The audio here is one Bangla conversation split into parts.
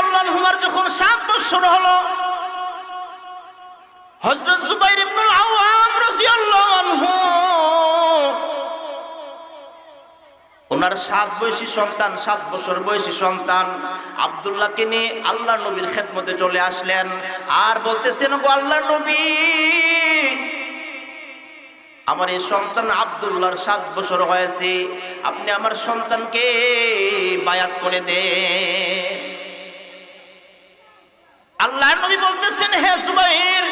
রাজিয়াল্লাহুমার যখন সাত বছর হলো, হযরত আওয়াম আনহু, ওনার সাত বয়সী সন্তান, সাত বছর বয়সী সন্তান আবদুল্লাহকে নিয়ে আল্লাহ নবীর খেদমতে চলে আসলেন। আর বলতেছেন, গো আল্লাহ নবী, আমার এই সন্তান আবদুল্লাহর সাত বছর হয়েছে। আপনি আমার সন্তানকে বায়াত করে দে আল্লাহ নবী বলতেছেন, হে সুবাইর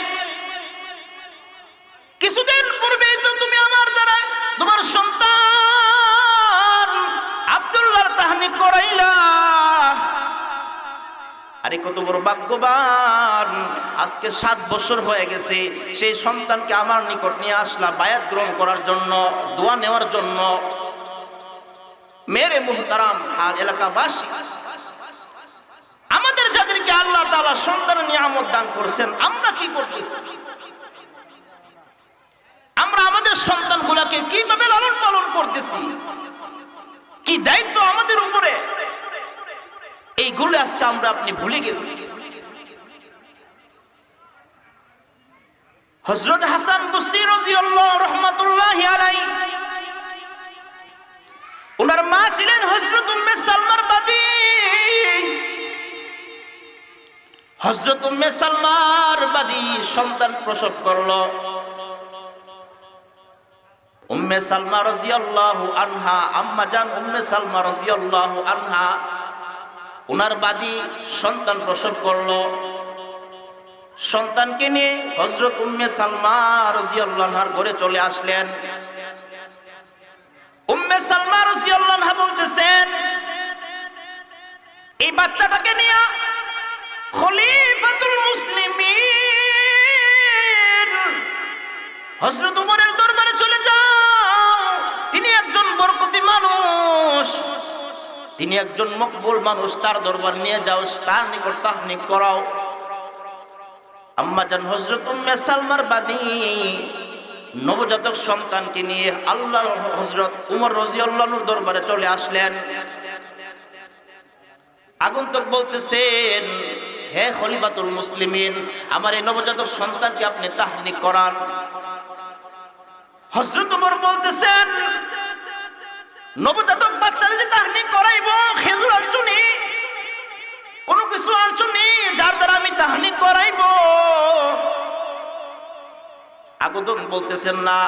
কিছুদিন পূর্বেই তো তুমি আমার দ্বারা তোমার সন্তান আব্দুল্লাহর তাহানি করাইলা। আরে কত বড় ভাগ্যবান, আজকে সাত বছর হয়ে গেছে, সেই সন্তানকে আমার নিকট নিয়ে আসলা, বায়াত গ্রহণ করার জন্য, দোয়া নেওয়ার জন্য। মেরে মুহতারাম আর এলাকাবাসী আমাদের যাদেরকে আল্লাহ তাআলা সন্তান নিয়ামত দান করছেন। আমরা কি করতেছি? আমরা আমাদের সন্তানগুলোকে কীভাবে লালন পালন করতেছি? কি দায়িত্ব আমাদের উপরে? এইগুলো আজকে আমরা আপনি ভুলে গেছি। হজরত হাসান আলাইহি, ওনার মা ছিলেন হজরত উম্মে সালমার বাদী। হজরত উম্মে সালমার বাদী সন্তান প্রসব করল। উম্মে সালমা রাদিয়াল্লাহু আনহা, আম্মা জান উম্মে সালমা রাদিয়াল্লাহু আনহা ওনার বাদী সন্তান প্রসব করল। সন্তানকে নিয়ে হজরত উম্মে সালমা রাদিয়াল্লাহর ঘরে চলে আসলেন। উম্মে সালমা রাদিয়াল্লাহু বলতেছেন, এই বাচ্চাটাকে নিয়ে খলিফাতুল মুসলিমিন। হযরত উমরের দরবারে চলে যাও। তিনি একজন বরকতি মানুষ। তিনি একজন মকবুল মানুষ। তার দরবার নিয়ে যাও, তার নিকট তাহনিক করাও। আম্মা জান হযরত উম্মে সালমার বাদী। নবজাতক সন্তানকে নিয়ে আল্লাহ হযরত উমর রাদিয়াল্লাহুর দরবারে চলে আসলেন। আগন্তুক বলতেছেন হে খলিফাতুল মুসলিমিন, আমার এই নবজাতক সন্তানকে আপনি তাহনিক করান। হযরত উমর বলতেছেন, নবজাতক বাচ্চারা যে তাহনিক করাইবো, খেজুর আনছুনি কোনো কিছু আনছুনি যার দ্বারা আমি তাহনিক করাইবো। আগতক বলতেছেন, না,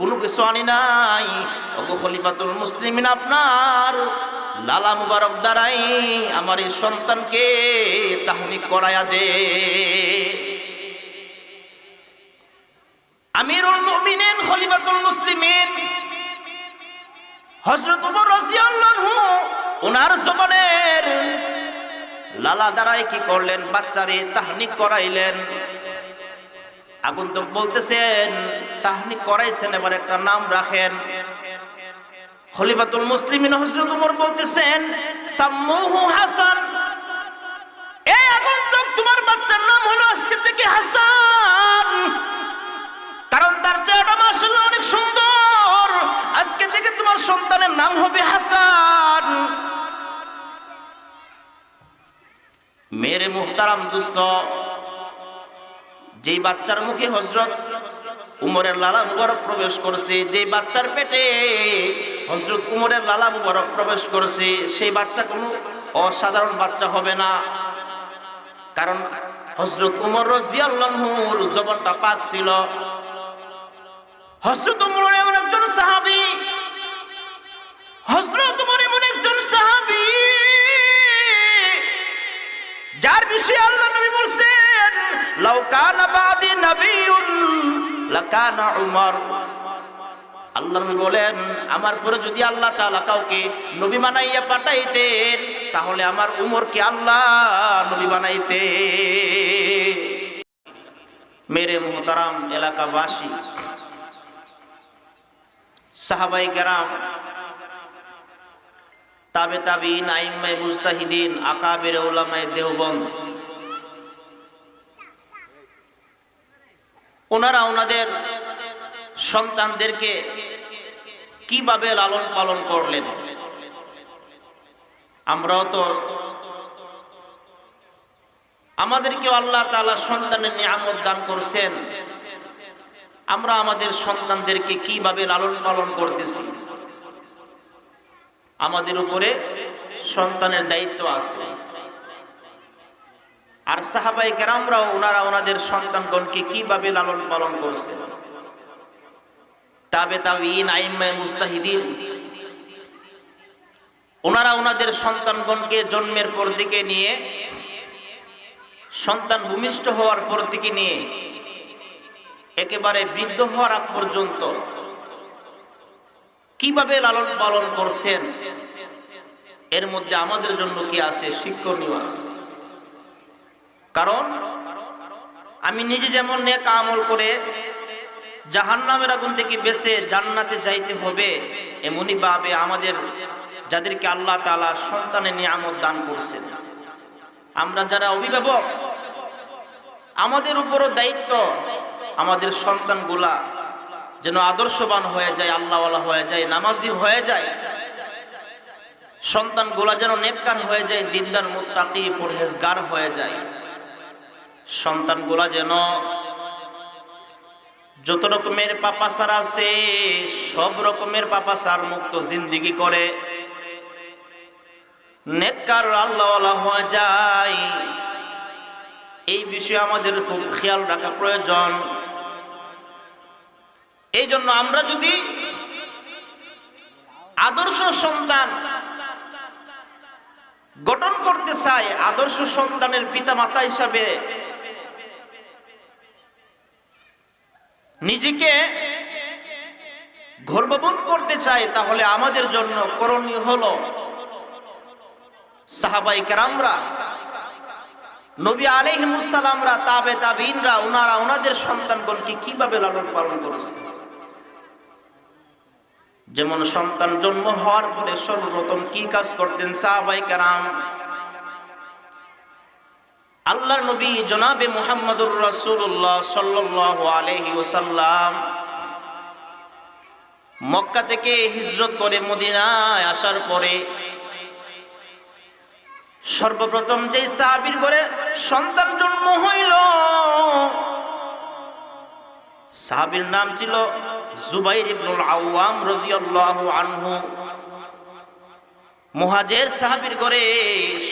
কোনো কিছু আনি নাই। ওগো খলিফাতুল মুসলিমিন আপনার লালা মুবারক দ্বারাই আমার এই সন্তানকে তাহনিক করায়া দে। আমিরুল মুমিনিন, খলিফাতুল মুসলিমিন, হযরত ওমর রাদিয়াল্লাহু ওনার জমানের লালা দ্বারাই কি করলেন? বাচ্চারে তাহনিক করাইলেন। আগন্তুক বলতেছেন তাহনিক করাইছেন, এবার একটা নাম রাখেন। খলিফাতুল মুসলিমিন হযরত ওমর বলতেছেন, সাম্মুহু হাসান। এই আগন্তুক তোমার বাচ্চার নাম হলো আজকে থেকে হাসান। কারণ তার চেহারা মাশাআল্লাহ অনেক সুন্দর। আজকে থেকে তোমার সন্তানের নাম হবে হাসান। মেরে মুহতারাম দুস্ত যেই বাচ্চার মুখে হজরত উমরের লালা মুবারক প্রবেশ করছে যে বাচ্চার পেটে হজরত উমরের লালা মুবারক প্রবেশ করছে, সেই বাচ্চা কোনো অসাধারণ বাচ্চা হবে না। কারণ হজরত উমর রাজিয়াল্লাহুর জবনটা পাক ছিল। হজরত উমর এমন একজন লাকানা উমর। আল্লাহ নবী বলেন, আমার পরে যদি আল্লাহ তাআলা কাউকে নবী বানাইয়া পাঠাইতেন, তাহলে আমার উমরকে আল্লাহ নবী বানাইতে। মেরে মুহতারাম এলাকাবাসী সাহাবাই কেরাম, তাবে তাবিন আইম্মাই মুস্তাহিদিন আকাবের ওলামায় দেওবন্দ, ওনারা ওনাদের সন্তানদেরকে কীভাবে লালন পালন করলেন? আমরাও তো আমাদেরকে আল্লাহ তাআলা সন্তানের নিয়ামত দান করছেন। আমরা আমাদের সন্তানদেরকে কীভাবে লালন পালন করতেছি? আমাদের উপরে সন্তানের দায়িত্ব আছে। আর সাহাবাই কেরামরাও ওনারা ওনাদের সন্তানগণকে কীভাবে লালন পালন করছেন? তাবে তাবিন আইম্মায় মুস্তাহিদিন ওনারা ওনাদের সন্তানগণকে জন্মের পর দিকে নিয়ে, সন্তান ভূমিষ্ঠ হওয়ার পর দিকে নিয়ে, একেবারে বৃদ্ধ হওয়ার আগ পর্যন্ত কীভাবে লালন পালন করছেন? এর মধ্যে আমাদের জন্য কি আছে? শিক্ষণীয় আছে। কারণ, আমি নিজে যেমন নেক আমল করে জাহান্নামের আগুন থেকে বেঁচে জান্নাতে যাইতে হবে, এমনই ভাবে আমাদের যাদেরকে আল্লাহ তাআলা সন্তানের নিয়ামত দান করছেন। আমরা যারা অভিভাবক, আমাদের উপরও দায়িত্ব আমাদের সন্তানগুলা যেন আদর্শবান হয়ে যায়, আল্লাহওয়ালা হয়ে যায়, নামাজি হয়ে যায়। সন্তানগুলা যেন নেককার হয়ে যায়, দিনদার মুত্তাকি পরহেজগার হয়ে যায়। সন্তানগুলা যেন যত রকমের পাপাসার আছে, সব রকমের পাপাসার মুক্ত জিন্দিগি করে। নেককার আল্লাহওয়ালা হয়ে যায়। এই বিষয়ে আমাদের খুব খেয়াল রাখা প্রয়োজন। এই জন্য আমরা যদি আদর্শ সন্তান গঠন করতে চাই, আদর্শ সন্তানের পিতা মাতা হিসাবে নিজেকে গর্ববোধ করতে চাই তাহলে আমাদের জন্য করণীয় হল সাহাবাই কেরামরা, নবী আলহিমুসালামরা তাবে তাবিনরা ওনারা ওনাদের সন্তানগণকে কীভাবে লালন পালন করেছে? যেমন সন্তান জন্ম হওয়ার পরে সর্বপ্রথম কি কাজ করতেন? সাহাবাই কেরাম আল্লাহর নবী জনাবে মুহাম্মদুর রাসূলুল্লাহ সাল্লাল্লাহু আলাইহি ওয়াসাল্লাম মক্কা থেকে হিজরত করে মদিনায় আসার পরে সর্বপ্রথম যে সাহাবীর ঘরে সন্তান জন্ম হইল, সাহাবীর নাম ছিল জুবাইর ইবনুল আওয়াম রাদিয়াল্লাহু আনহু। মুহাজের সাহাবীর ঘরে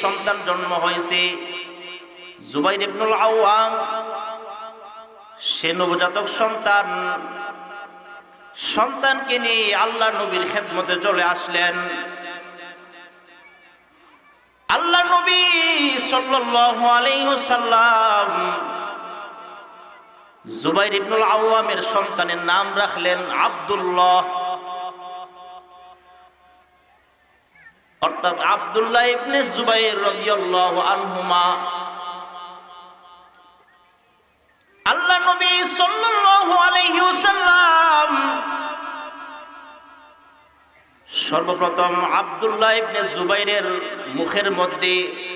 সন্তান জন্ম হয়েছে। জুবাইর ইবনুল আওয়াম সে নবজাতক সন্তান। সন্তানকে নিয়ে আল্লাহ নবীর খেদমতে চলে আসলেন। আল্লাহ নবী সাল্লাল্লাহু আলাইহি ওয়াসাল্লাম জুবাইর ইবনুল আওয়ামের সন্তানের নাম রাখলেন আব্দুল্লাহ। অর্থাৎ আব্দুল্লাহ ইবনে জুবাইর রাদিয়াল্লাহু আনহুমা। সর্বপ্রথম আব্দুল্লাহ ইবনে জুবাইরের মুখের মধ্যে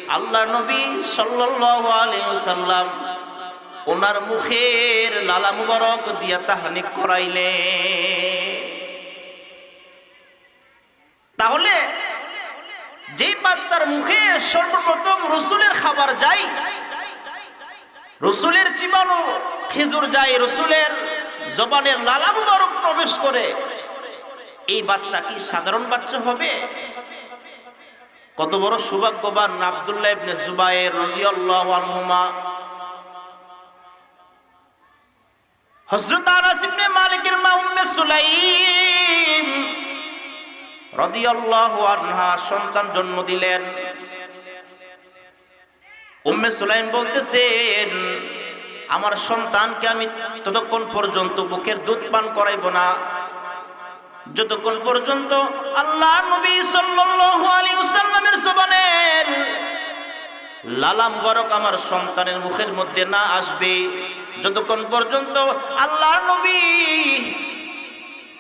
আল্লাহ নবী সাল্লাল্লাহু আলাইহি ওয়াসাল্লাম ওনার মুখের লালা মুবারক দিয়া তাহানিক করাইলে তাহলে যেই বাচ্চার মুখে সর্বপ্রথম রসুলের খাবার যায় রসুলের জীবাণু, খেজুর যায় রসুলের জবানের লালা মুবারক প্রবেশ করে। এই বাচ্চা কি সাধারণ বাচ্চা হবে? কত বড় সৌভাগ্যবান আব্দুল্লাহ ইবনে জুবাইর রাদিয়াল্লাহু আনহুমা। হযরত আনাস ইবনে মালিকের মা উম্মে সুলাইম রাদিয়াল্লাহু আনহা সন্তান জন্ম দিলেন। উম্মে সুলাইম বলতেছেন, আমার সন্তানকে আমি ততক্ষণ পর্যন্ত বুকের দুধ পান করাইব না। যতক্ষণ পর্যন্ত আল্লাহ নবী সাল্লাল্লাহু আলাইহি ওয়াসাল্লামের লালাম গরক আমার সন্তানের মুখের মধ্যে না আসবে, যতক্ষণ পর্যন্ত আল্লাহ নবী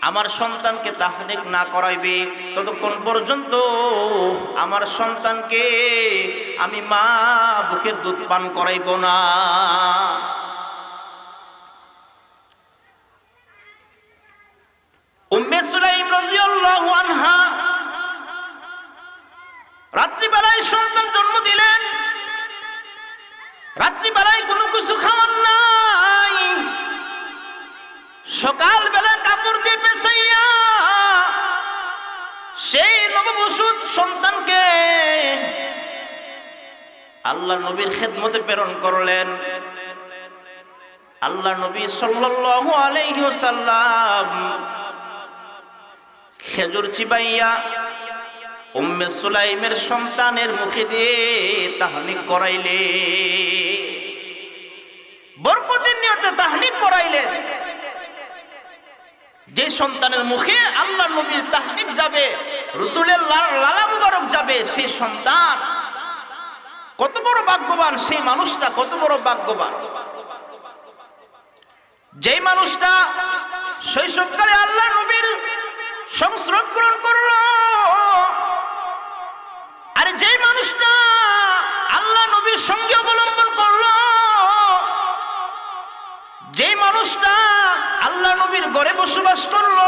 আমার সন্তানকে তাহনিক না করাইবে, ততক্ষণ পর্যন্ত আমার সন্তানকে আমি মা বুকের দুধ পান করাইব না। রাত্রিবেলায় সন্তান জন্ম দিলেন, রাত্রিবেলায় কোনো কিছু খাওয়ার নাই। সকালবেলা কাপড় দিয়ে পেছাইয়া সেই নববসুদ সন্তানকে আল্লাহ নবীর খেদমতে প্রেরণ করলেন। আল্লাহ নবী সাল্লাল্লাহু আলাইহি খেজুর চিবাইয়া উম্মে সুলাইমের সন্তানের মুখে দিয়ে তাহনিক করাইলে বরকতের নিয়তে তাহনিক করাইলে যে সন্তানের মুখে আল্লাহ নবীর তাহনিক যাবে, রসুলের লা- লালা মুবারক যাবে সেই সন্তান কত বড় ভাগ্যবান, সেই মানুষটা কত বড় ভাগ্যবান। যেই মানুষটা শৈশবকালে আল্লাহ নবীর সংস্রব গ্রহণ করল, আর যেই মানুষটা আল্লাহ নবীর সঙ্গে অবলম্বন করল, যেই মানুষটা আল্লাহ নবীর ঘরে বসবাস করল।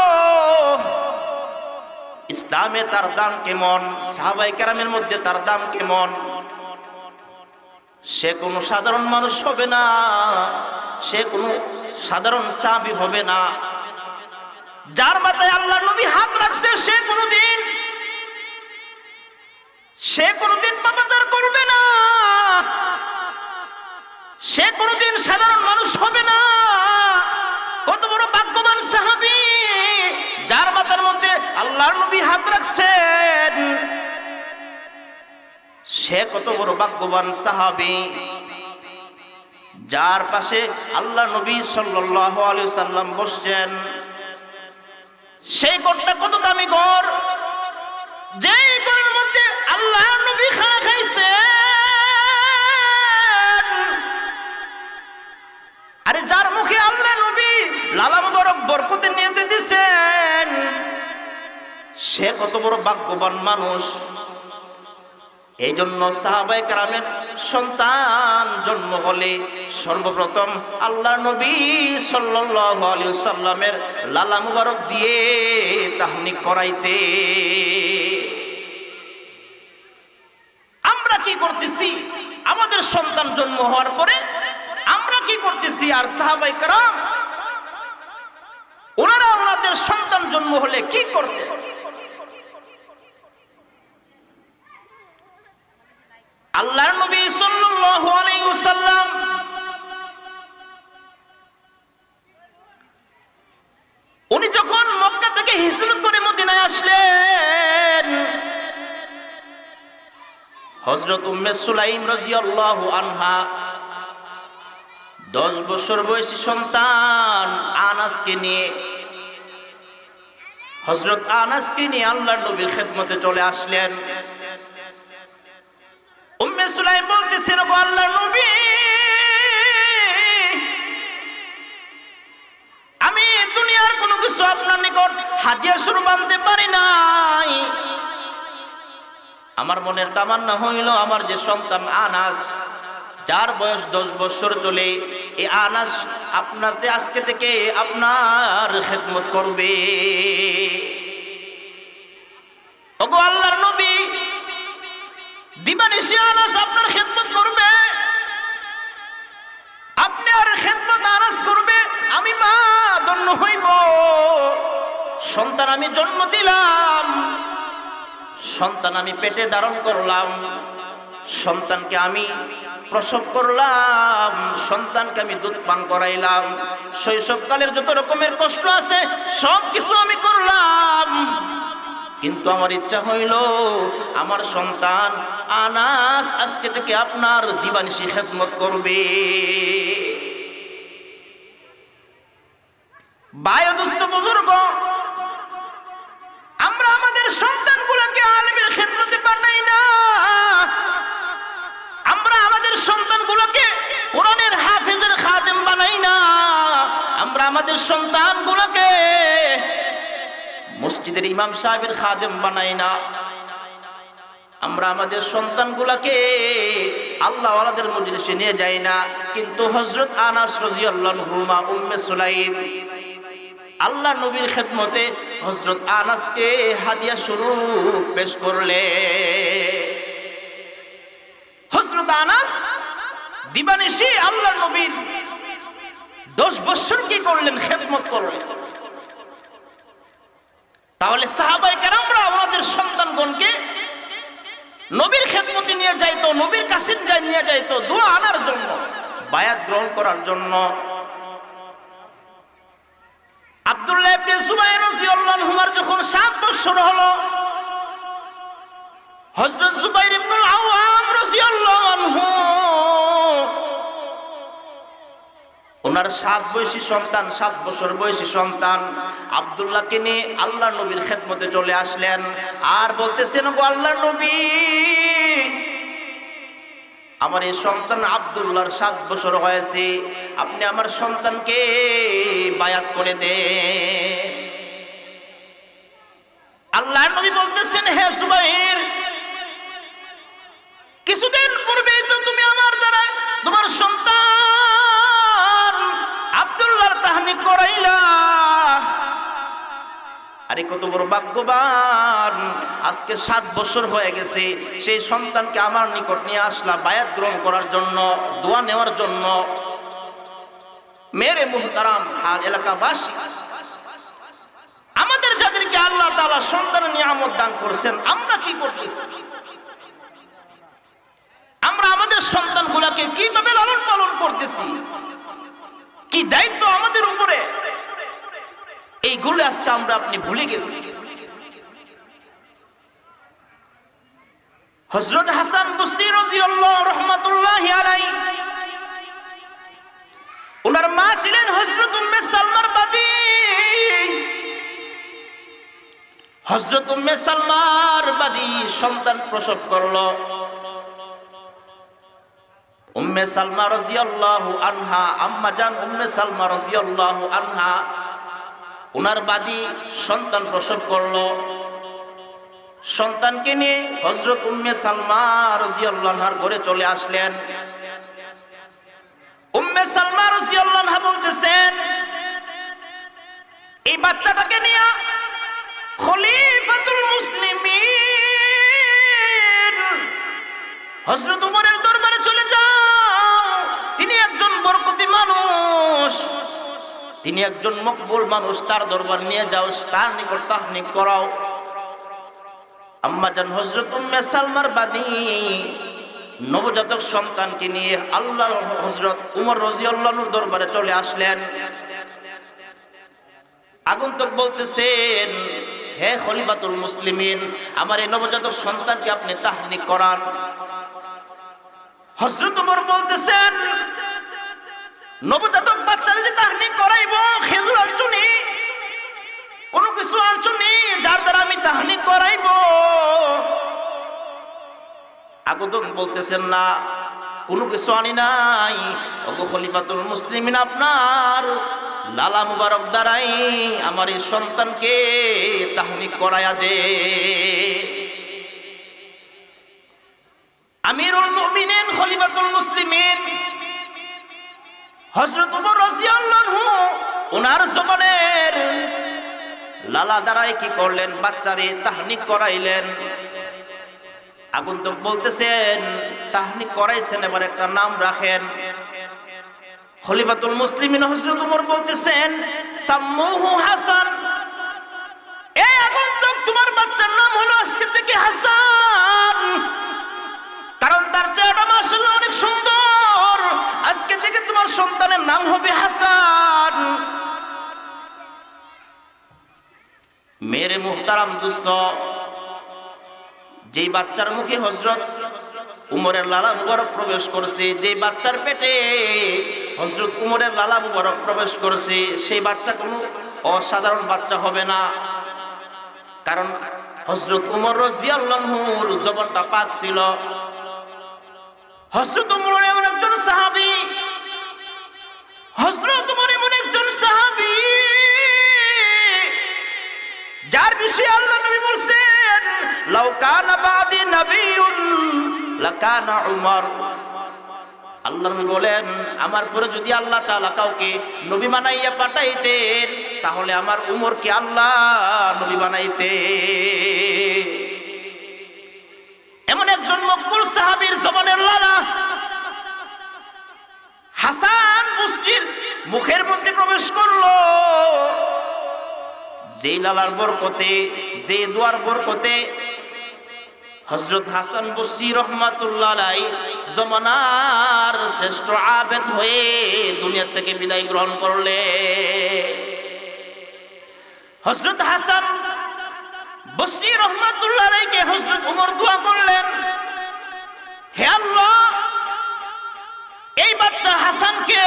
ইসলামে তার দাম কেমন? সাহাবাই কেরামের মধ্যে তার দাম কেমন? সে কোনো সাধারণ মানুষ হবে না। সে কোনো সাধারণ সাহাবি হবে না। যার মাথায় আল্লাহ নবী হাত রাখছে, সে কোনোদিন সে কোনোদিন পাপাচার করবে না। সে কোনোদিন সাধারণ মানুষ হবে না। কত বড় ভাগ্যবান সাহাবি, যার মাথার মধ্যে আল্লাহর নবী হাত রাখছেন। সে কত বড় ভাগ্যবান সাহাবি, যার পাশে আল্লাহ নবী সাল্লাল্লাহু আলাইহি সাল্লাম বসছেন। সেই ঘরটা কত দামি ঘর যেই ঘরের মধ্যে আল্লাহ নবী খানা খাইছে আরে যার মুখে আল্লাহ লালা মুবারক বরকতে নিয়ে দিছেন। সে কত বড় ভাগ্যবান মানুষ। এই জন্য সাহাবাই সন্তান জন্ম হলে সর্বপ্রথম আল্লাহ নবী আলাইহি সাল্লামের লালা মুবারক দিয়ে তাহনিক করাইতে। আমরা কি করতেছি? আমাদের সন্তান জন্ম হওয়ার পরে আমরা কি করতেছি? আর সাহাবাই কারাম ওনারা ওনাদের সন্তান জন্ম হলে কি করতে আল্লাহর নবী ওয়াসাল্লাম উনি যখন মক্কা থেকে হিজরত করে মদিনায় আসলেন, হযরত উম্মে সুলাইম রাদিয়াল্লাহু আনহা দশ বছর বয়সী সন্তান আনাসকে নিয়ে হযরত আনাসকে নিয়ে আল্লাহর নবীর খেদমতে চলে আসলেন। উম্মে সুলাইম বলতেছেন গো আল্লাহ নবী, আমি দুনিয়ার কোনো কিছু আপনার নিকট হাতিয়া শুরু বানতে পারি নাই। আমার মনের তামান্না হইল, আমার যে সন্তান আনাস যার বয়স দশ বছর চলে, এ আনাস আপনাতে আজকে থেকে আপনার খেদমত করবে। ওগো আল্লাহর নবী দিবানিশি আনাস আপনার খেদমত করবে। আপনি আর খেদমত আনাস করবে, আমি মা ধন্য হইব। সন্তান আমি জন্ম দিলাম, সন্তান আমি পেটে ধারণ করলাম, সন্তানকে আমি প্রসব করলাম, সন্তানকে আমি দুধ পান করাইলাম। শৈশবকালের যত রকমের কষ্ট আছে সব কিছু আমি করলাম। কিন্তু আমার ইচ্ছা হইল, আমার সন্তান আনাস আজকে থেকে আপনার দিবানিশি খেদমত করবে। বায়ুদুস্থ বুজুর্গ, আমরা আমাদের সন্তানগুলোকে আলমের খেদমতে পাঠাই না। সন্তানগুলোকে কোরআনের হাফেজের খাদেম বানাই না। আমরা আমাদের মসজিদের ইমাম সাহেবের খাদেম বানাই না। আমরা আমাদের সন্তানগুলোকে আল্লাহ আলাদের মজলিসে নিয়ে যাই না। কিন্তু হজরত আনাস রাজিয়াল্লাহু হুমা উম্মে সুলাইম আল্লাহ নবীর খেদমতে হজরত আনাসকে হাদিয়া স্বরূপ পেশ করলে হজরত আনাস দিবানিশি আল্লাহ নবীর দশ বছর কি করলেন, খেদমত করলেন? তাহলে সাহাবাই কেরামরা ওনাদের সন্তানগণকে নবীর খেদমতি নিয়ে যাইতো, নবীর যাই নিয়ে যাইতো, দোয়া আনার জন্য, বায়াত গ্রহণ করার জন্য। আব্দুল্লাহ ইবনে যখন 7 বছর হলো, হযরত ওনার সাত বয়সী সন্তান, সাত বছর বয়সী সন্তান। আবদুল্লাহকে নিয়ে আল্লাহ নবীর খেদমতে চলে আসলেন। আর বলতেছেন, গো আল্লাহ নবী, আমার এই সন্তান আবদুল্লাহর সাত বছর হয়েছে। আপনি আমার সন্তানকে বায়াত করে দে আল্লাহ নবী বলতেছেন, হে সুবাইর আরে কত বড় ভাগ্যবান। আজকে সাত বছর হয়ে গেছে, সেই সন্তানকে আমার নিকট নিয়ে আসলা বায়াত গ্রহণ করার জন্য, দোয়া নেওয়ার জন্য। মেরে মুহতারাম আর এলাকাবাসী। আমাদের যাদেরকে আল্লাহ তাআলা সন্তানের নিয়ামত দান করছেন, আমরা কি করতেছি? আমরা আমাদের সন্তানগুলাকে কীভাবে লালন পালন করতেছি? কি দায়িত্ব আমাদের উপরে? এইগুলো আজকে আমরা আপনি ভুলে গেছি। হজরত হাসান রহমাতুল্লাহ আলাই ওনার মা ছিলেন হজরত উম্মে সালমার বাদী। হজরত উম্মে সালমার বাদী সন্তান প্রসব করল। উম্মে সালমা রাদিয়াল্লাহু আনহা, আম্মা জান উম্মে সালমা রাদিয়াল্লাহু আনহা উনার বাদী সন্তান প্রসব করল। সন্তানকে নিয়ে হজরত উম্মে সালমা রাদিয়াল্লাহু ঘরে চলে আসলেন। উম্মে সালমা রাদিয়াল্লাহু আনহা বলতেছেন, এই বাচ্চাটাকে নিয়ে খলিফাতুল মুসলিমিন হজরত উমরের দরবারে চলে যাও। তিনি একজন বরকতি মানুষ। তিনি একজন মকবুল মানুষ, তার দরবার নিয়ে যাও, তার নিকট তাহনিক করাও। আম্মা জান হজরত উম্মে সালমার বাদী, নবজাতক সন্তানকে নিয়ে আল্লাহ হজরত উমর দরবারে চলে আসলেন। আগন্তুক বলতেছেন, হে খলিফাতুল মুসলিমিন, আমার এই নবজাতক সন্তানকে আপনি তাহনিক করান। হজরত উমর বলতেছেন, নবজাতক তাহনি করাইব, খেজুর আনছুনি কোনো কিছু আনছুনি যার দ্বারা আমি তাহনি করাইব। আগতক বলতেছেন না, কোনো কিছু আনি নাই। ওগো খলিফাতুল মুসলিমিন আপনার লালা মুবারক দ্বারাই আমার এই সন্তানকে তাহনি করায়া দে। আমিরুল মুমিনিন, খলিফাতুল মুসলিমিন ওনার জমানের লালা কি করলেন? বাচ্চারে করাইলেন। বলতেছেন, তাহনিক করাইছেন, এবার একটা নাম রাখেন। হযরত ওমর বলতেছেন, সাম্মুহু হাসান। এই আগন্তুক, তোমার বাচ্চার নাম হলো আজকে থেকে হাসান। কারণ তার চেহারা অনেক সুন্দর। আজকে থেকে তোমার সন্তানের নাম হবে হাসান। মেরে মুহতারাম দুস্ত যেই বাচ্চার মুখে হজরত উমরের লালা মুবারক প্রবেশ করছে যে বাচ্চার পেটে হজরত উমরের লালা মুবারক প্রবেশ করছে, সেই বাচ্চা কোনো অসাধারণ বাচ্চা হবে না। কারণ হজরত উমর রাজিয়াল্লাহুর জবনটা পাক ছিল। এমন সাহাবী। যার বিষয়ে আল্লাহ নবী বলছেন উমর। আল্লাহ নবী বলেন, আমার পরে যদি আল্লাহ তাআলা কাউকে নবী বানাইয়া পাঠাইতেন, তাহলে আমার উমরকে আল্লাহ নবী বানাইতে এমন একজন মকবুল সাহাবির জবানের লালা। হাসান মুসলির মুখের মধ্যে প্রবেশ করল। যে লালার বরকতে যে দুয়ার বরকতে হজরত হাসান বসি রহমাতুল্লাহ জমানার শ্রেষ্ঠ আবেদ হয়ে দুনিয়া থেকে বিদায় গ্রহণ করলে। হজরত হাসান বসি রহমাতুল্লাহ রহমাতুল্লাহকে হজরত উমর দোয়া করলেন। হে আল্লাহ, এই বাচ্চা হাসানকে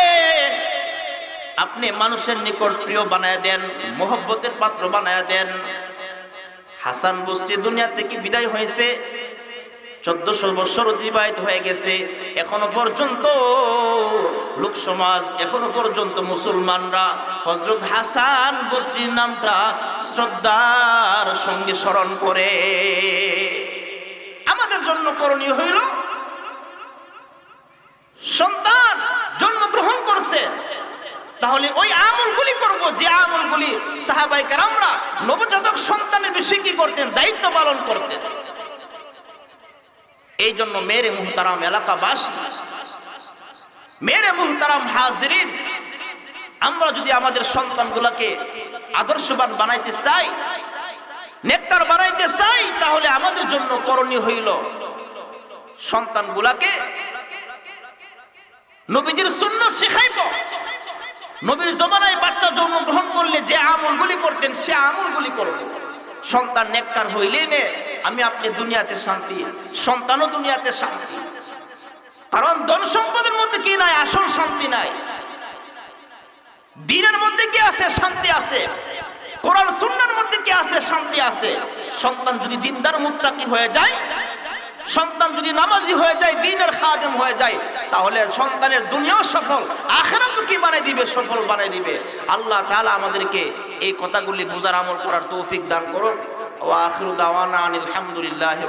আপনি মানুষের নিকট প্রিয় বানায় দেন, মোহব্বতের পাত্র বানায় দেন। হাসান বসরি দুনিয়া থেকে বিদায় হয়েছে, চোদ্দশো বছর অতিবাহিত হয়ে গেছে, এখনও পর্যন্ত লোক সমাজ, এখনও পর্যন্ত মুসলমানরা হজরত হাসান বসরির নামটা শ্রদ্ধার সঙ্গে স্মরণ করে। আমাদের জন্য করণীয় হইল সন্তান জন্মগ্রহণ করছে তাহলে ওই আমলগুলি করব, যে আমলগুলি সাহাবাই কারামরা নবজাতক সন্তানের বিষয়ে কি করতেন, দায়িত্ব পালন করতেন। এই জন্য মেরে মুহতারাম এলাকাবাসী, মেরে মুহতারাম হাজরিন, আমরা যদি আমাদের সন্তানগুলোকে আদর্শবান বানাইতে চাই নেকটার বানাইতে চাই, তাহলে আমাদের জন্য করণীয় হইল সন্তানগুলাকে নবীজির শূন্য শিখাইব। নবীর জমানায় বাচ্চা জন্মগ্রহণ করলে যে আমলগুলি করতেন, সে আমলগুলি করব সন্তান নেককার হইলেই নে, আমি আপনি দুনিয়াতে শান্তি, সন্তানও দুনিয়াতে শান্তি। কারণ ধন সম্পদের মধ্যে কি নাই? আসল শান্তি নাই। দিনের মধ্যে কি আছে? শান্তি আছে। কোরআন সুন্নার মধ্যে কি আছে? শান্তি আছে। সন্তান যদি দিনদার মুত্তাকি হয়ে যায় সন্তান যদি নামাজি হয়ে যায়, দিনের খাদেম হয়ে যায়, তাহলে সন্তানের দুনিয়াও সফল, আখেরাতও কি বানাই দিবে, সফল বানাই দিবে? আল্লাহ তাআলা আমাদেরকে এই কথাগুলি বোঝার আমল করার তৌফিক দান করুন ওয়া আখিরু দাওয়ানা আনিল হামদুলিল্লাহি